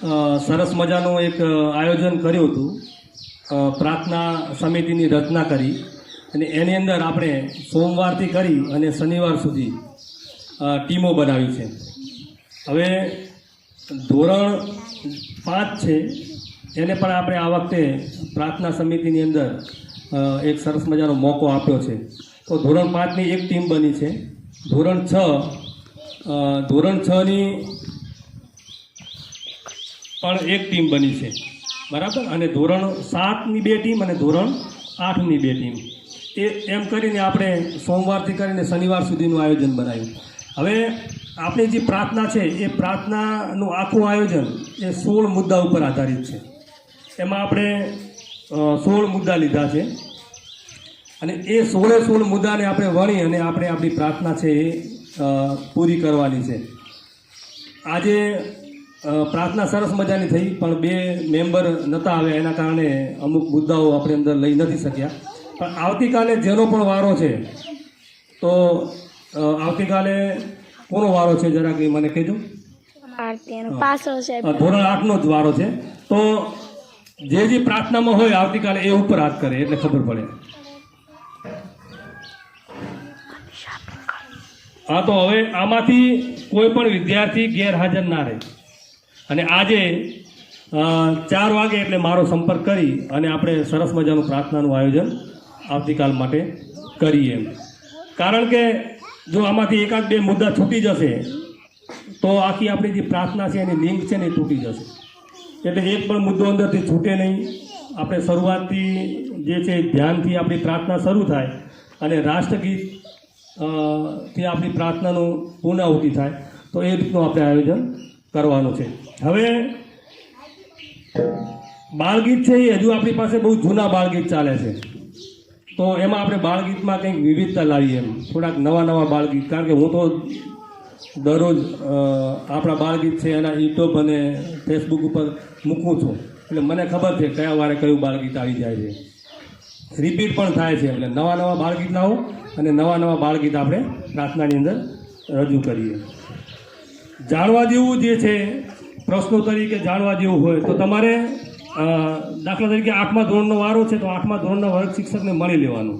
સરસ મજાનું એક આયોજન કર્યું હતું. પ્રાર્થના સમિતિની રચના કરી અને એની અંદર આપણે સોમવારથી કરી અને શનિવાર સુધી ટીમો બનાવી છે. હવે ધોરણ પાંચ છે, એને પણ આપણે આ વખતે પ્રાર્થના સમિતિની અંદર એક સરસ મજાનો મોકો આપ્યો છે. તો ધોરણ પાંચની એક ટીમ બની છે. ધોરણ છ ધોરણ છની પણ એક ટીમ બની છે. બરાબર? અને ધોરણ સાતની બે ટીમ અને ધોરણ આઠની બે ટીમ એ એમ કરીને આપણે સોમવારથી કરીને શનિવાર સુધીનું આયોજન બનાવ્યું. હવે આપણી જે પ્રાર્થના છે, એ પ્રાર્થનાનું આખું આયોજન એ સોળ મુદ્દા ઉપર આધારિત છે. એમાં આપણે સોળ મુદ્દા લીધા છે. અને એ સોળે સોળ મુદ્દાને આપણે વણી અને આપણે આપણી પ્રાર્થના છે એ પૂરી કરવાની છે. આજે પ્રાર્થના સરસ મજાની થઈ પણ બે મેમ્બર નહોતા આવ્યા એના કારણે અમુક મુદ્દાઓ આપણે અંદર લઈ નથી શક્યા. પણ આવતીકાલે જેનો પણ વારો છે તો આવતીકાલે કોનો વારો છે જરાક એ મને કહેજો? ધોરણ આઠનો જ વારો છે. તો જે જે પ્રાર્થનામાં હોય આવતીકાલે એ ઉપર હાથ કરે એટલે ખબર પડે. હા તો હવે આમાંથી કોઈ પણ વિદ્યાર્થી ગેરહાજર ના રહે. અને આજે ચાર વાગે એટલે મારો સંપર્ક કરી અને આપણે સરસ મજાનું પ્રાર્થનાનું આયોજન આવતીકાલ માટે કરીએ. કારણ કે જો આમાંથી એકાદ બે મુદ્દા છૂટી જશે, તો આખી આપણી જે પ્રાર્થના છે એની લિંક છે ને એ તૂટી જશે. એટલે એક પણ મુદ્દો અંદરથી છૂટે નહીં. આપણે શરૂઆતથી જે છે ધ્યાનથી આપણી પ્રાર્થના શરૂ થાય અને રાષ્ટ્રગીતથી આપણી પ્રાર્થનાનું પૂર્ણાહુતિ થાય, તો એ રીતનું આપણે આયોજન કરવાનું છે. હવે બાળગીત છે એ હજુ આપણી પાસે બહુ જૂના બાળગીત ચાલે છે. તો એમાં આપણે બાળગીતમાં કંઈક વિવિધતા લાવીએ એમ. થોડાક નવા નવા બાળગીત. કારણ કે હું તો દરરોજ આપણા બાળગીત છે, એના યુટ્યુબ અને ફેસબુક ઉપર મૂકું છું. એટલે મને ખબર છે કયા વારે કયું બાળગીત આવી જાય છે. રિપીટ પણ થાય છે. એટલે નવા નવા બાળગીત લાવો અને નવા નવા બાળગીત આપણે પ્રાર્થનાની અંદર રજૂ કરીએ. જાણવા જેવું જે છે, પ્રશ્નો તરીકે જાણવા જેવું હોય, તો તમારે દાખલા તરીકે આઠમા ધોરણનો વારો છે, તો આઠમા ધોરણના વર્ગ શિક્ષકને મળી લેવાનું.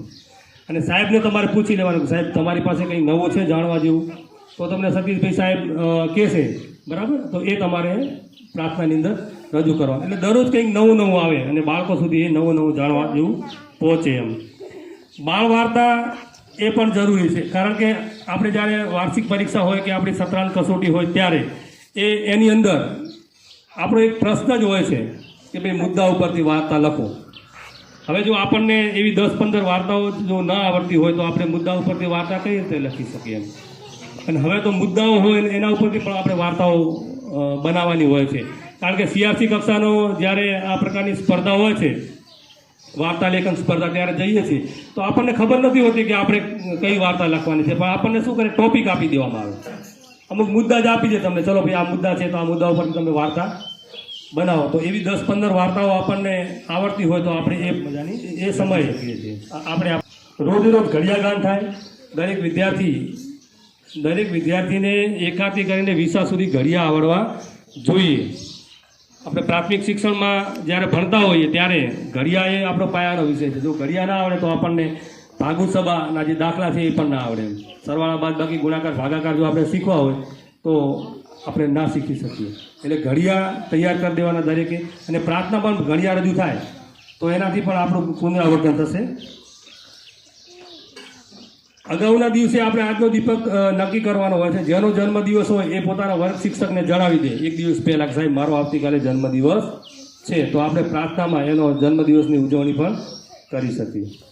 અને સાહેબને તમારે પૂછી લેવાનું સાહેબ, તમારી પાસે કંઈ નવું છે જાણવા જેવું? તો તમને સતીશભાઈ સાહેબ કહેશે બરાબર? તો એ તમારે પ્રાર્થનાની અંદર રજૂ કરવા એટલે દરરોજ કંઈક નવું નવું આવે અને બાળકો સુધી એ નવું નવું જાણવા જેવું પહોંચે એમ. બાળ વાર્તા એ પણ જરૂરી છે. કારણ કે આપણે જ્યારે વાર્ષિક પરીક્ષા હોય કે આપણી સત્રાંત કસોટી હોય ત્યારે એ એની અંદર આપણો એક પ્રશ્ન જ હોય છે કે ભાઈ મુદ્દા ઉપરથી વાર્તા લખો. હવે જો આપણને એવી દસ પંદર વાર્તાઓ જો ન આવડતી હોય તો આપણે મુદ્દા ઉપરથી વાર્તા કઈ રીતે લખી શકીએ એમ? અને હવે તો મુદ્દાઓ હોય એના ઉપરથી પણ આપણે વાર્તાઓ બનાવવાની હોય છે. કારણ કે સીઆરસી કક્ષાનો જ્યારે આ પ્રકારની સ્પર્ધા હોય છે વાર્તા લેખન સ્પર્ધા ત્યારે જઈએ છીએ. તો આપણને ખબર નથી હોતી કે આપણે કઈ વાર્તા લખવાની છે. પણ આપણને શું કરે? ટોપિક આપી દેવામાં આવે. અમુક મુદ્દા જ આપી દે તમને. ચલો ભાઈ, આ મુદ્દા છે તો આ મુદ્દા ઉપર તમે વાર્તા બનાવો. તો એવી દસ પંદર વાર્તાઓ આપણને આવડતી હોય તો આપણે એ મજાની એ સમય શકીએ છીએ. આપણે રોજ રોજ ઘડિયાગાન થાય. દરેક વિદ્યાર્થી, દરેક વિદ્યાર્થીને એકાથી કરીને વિસા સુધી ઘડિયા આવડવા જોઈએ. આપણે પ્રાથમિક શિક્ષણમાં જ્યારે ભણતા હોઈએ ત્યારે ઘડિયા એ આપણો પાયાનો વિષય છે. જો ઘડિયા ના આવડે તો આપણને ભાગુ સભાના જે દાખલા છે એ પણ ના આવડે સરવાળા બાદ બાકી ગુણાકાર, ભાગાકાર જો આપણે શીખવા હોય તો આપણે ના શીખી શકીએ. એટલે ઘડિયા તૈયાર કરી દેવાના દરેકે. અને પ્રાર્થના પણ ઘડિયા રજૂ થાય, તો એનાથી પણ આપણું પુનરાવર્તન થશે. અગાઉના દિવસે આપણે આજનો દીપક નક્કી કરવાનો હોય છે. જેનો જન્મદિવસ હોય એ પોતાના વર્ગ શિક્ષકને જણાવી દે. એક દિવસ પહેલાં કે સાહેબ, મારો આવતીકાલે જન્મદિવસ છે. તો આપણે પ્રાર્થનામાં એનો જન્મદિવસની ઉજવણી પણ કરી શકીએ.